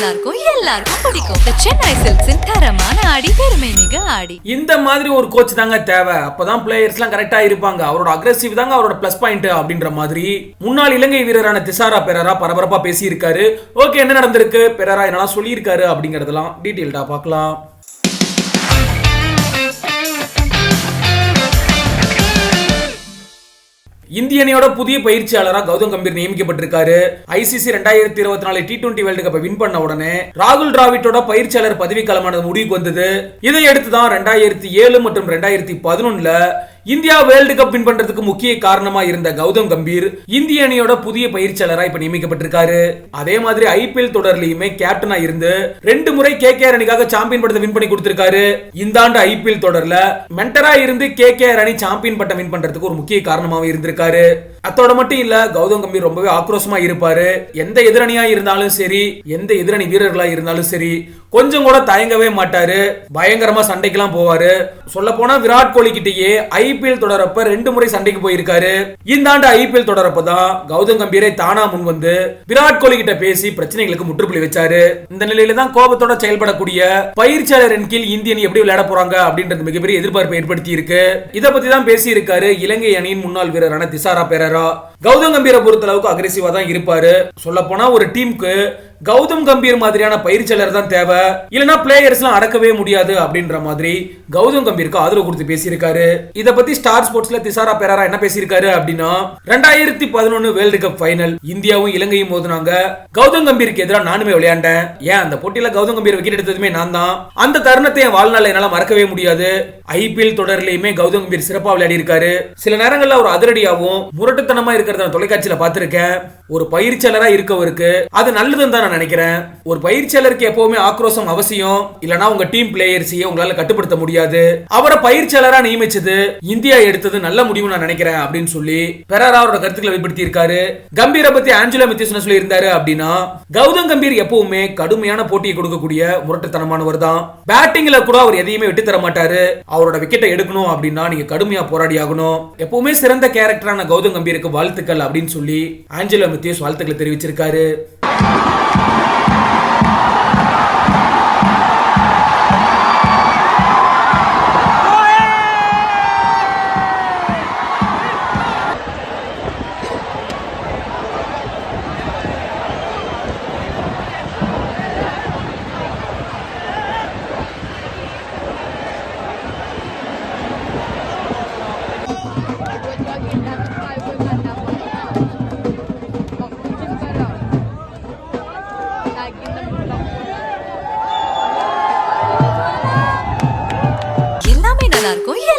நல்லா இருக்கும் எல்லாருக்கும் பிடிக்கும். The சென்னை சில்க்ஸின் தரமான ஆடி பெருமை மிக ஆடி. இந்த மாதிரி ஒரு கோச் தாங்க தேவை. அப்பதான் பிளேயர்ஸ்லாம் கரெக்டா இருப்பாங்க. அவரோட அக்ரெசிவ் தாங்க அவரோட ப்ளஸ் பாயிண்ட் அப்படின்ற மாதிரி. முன்னாள் இலங்கை வீரரான திசாரா பெரரா பரபரப்பா பேசியிருக்காரு. ஓகே என்ன நடந்திருக்கு? பெரரா என்னெல்லாம் சொல்லியிருக்காரு அப்படிங்கறதெல்லாம் டீட்டெயில்டா பார்க்கலாம். இந்திய அணியோட புதிய பயிற்சியாளரா கௌதம் கம்பீர் நியமிக்கப்பட்டிருக்காரு. ஐசிசி ரெண்டாயிரத்தி இருபத்தி நாலு டி டுவெண்டி வேர்ல்டு கப்பை வின் பண்ண உடனே ராகுல் டிராவிட்டோட பயிற்சியாளர் பதவி காலமானது முடிவுக்கு வந்தது. இதை அடுத்து தான் ரெண்டாயிரத்தி ஏழு மற்றும் ரெண்டாயிரத்தி பதினொன்னுல இந்தியா வேர்ல்டு கப் வின் பண்றதுக்கு முக்கிய காரணமா இருந்த கௌதம் கம்பீர் இந்திய அணியோட புதிய பயிற்சியாளரா இப்ப நியமிக்கப்பட்டிருக்காரு. அதே மாதிரி ஐபிஎல் தொடர்லயுமே கேப்டனா இருந்து ரெண்டு முறை கே கே அணிக்காக சாம்பியன் பட்டத்தை வின் பண்ணி கொடுத்திருக்காரு. இந்த ஆண்டு ஐபிஎல் தொடர்ல மென்டரா இருந்து கே கே அணி சாம்பியன் பட்டம் வின் பண்றதுக்கு ஒரு முக்கிய காரணமாக இருந்திருக்காரு. அத்தோட மட்டும் இல்ல கௌதம் கம்பீர் ரொம்பவே ஆக்ரோஷமா இருப்பாரு. எந்த எதிரணியா இருந்தாலும் சரி எந்த எதிரணி வீரர்களா இருந்தாலும் சரி கொஞ்சம் கூட தயங்கவே மாட்டாரு. பயங்கரமா சண்டைக்கெல்லாம் போவாரு. சொல்ல போனா விராட் கோலி கிட்டயே ஐபிஎல் தொடரப்ப ரெண்டு முறை சண்டைக்கு போயிருக்காரு. இந்த ஆண்டு ஐபிஎல் தொடரப்ப தான் கௌதம் கம்பீரை தானா முன் வந்து விராட் கோலி கிட்ட பேசி பிரச்சனைகளுக்கு முற்றுப்புள்ளி வச்சாரு. இந்த நிலையில தான் கோபத்தோட செயல்படக்கூடிய பயிற்சியாளரின் கீழ் இந்திய அணி எப்படி விளையாட போறாங்க அப்படின்றது மிகப்பெரிய எதிர்பார்ப்பை ஏற்படுத்தி இருக்கு இத பத்தி தான் பேசி இருக்காரு இலங்கை அணியின் முன்னாள் வீரரான திசாரா பெரரா. கௌதம் கம்பீரை பொறுத்த அளவுக்கு அக்ரெசிவா தான் இருப்பாரு. சொல்ல போனா ஒரு டீமுக்கு கௌதம் கம்பீர் மாதிரியான பயிற்சியாளர் தான் தேவை. இல்லனா பிளேயர்ஸ்லாம் அடக்கவே முடியாது அப்படின்ற மாதிரி கௌதம் கம்பீருக்கு ஆதரவு கொடுத்து பேசியிருக்காரு. இதை பத்தி ஸ்டார் ஸ்போர்ட்ஸ்ல திசாரா பெராரா என்ன பேசியிருக்காரு அப்படின்னா ரெண்டாயிரத்தி பதினொன்னு வேர்ல்டு கப் ஃபைனல் இந்தியாவும் இலங்கையும் மோதினாங்க. கௌதம் கம்பீருக்கு எதிராக நானுமே விளையாண்டேன். ஏன் அந்த போட்டியில கௌதம் கம்பீர் விக்கெட் எடுத்ததுமே நான் தான். அந்த தருணத்தை என் வாழ்நாள் என்னால மறக்கவே முடியாது. ஐபிஎல் தொடர்லயுமே கௌதம் கம்பீர் சிறப்பா விளையாடி இருக்காரு சில நேரங்கள்ல ஒரு அதிரடியாவும் முரட்டுத்தனமா இருக்கிறத நான் தொலைக்காட்சியில பார்த்திருக்கேன். ஒரு பயிற்சியாளரா இருக்கவருக்கு அது நல்லதுன்னு தான் நான் நினைக்கிறேன். ஒரு பயிற்சியாளருக்கு எப்பவுமே ஆக்ரோஷம் அவசியம். இல்லனா உங்க டீம் பிளேயர்ஸையே உங்களால கட்டுப்படுத்த முடியாது. அவரை பயிற்சியாளரா நியமிச்சது இந்தியா எடுத்தது நல்ல முடிவு நான் நினைக்கிறேன் அப்படின்னு சொல்லி பெரரா அவரோட கருத்துக்களை வெளிப்படுத்தி இருக்காரு கம்பீரை பத்தி ஆஞ்சலா மித்தியஸ் சொல்லி இருந்தாரு அப்படின்னா கௌதம் கம்பீர் எப்பவுமே கடுமையான போட்டியை கொடுக்கக்கூடிய முரட்டுத்தனமானவர் தான். பேட்டிங்ல கூட அவர் எதையுமே விட்டு தர மாட்டாரு. அவரோட விக்கெட்டை எடுக்கணும் அப்படின்னா நீங்க கடுமையா போராடி ஆகணும். எப்பவுமே சிறந்த கேரக்டரான கௌதம் கம்பீருக்கு வாழ்த்து. வாழ்த்துக்கள் அப்படின்னு சொல்லி ஆஞ்சலோ மித்தியஸ் வாழ்த்துக்களை தெரிவிச்சிருக்காரு.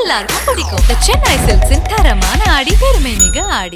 எல்லாருக்கும் பிடிக்கும். சென்னை சில்க்ஸின் தரமான ஆடி பெருமை மிக ஆடி.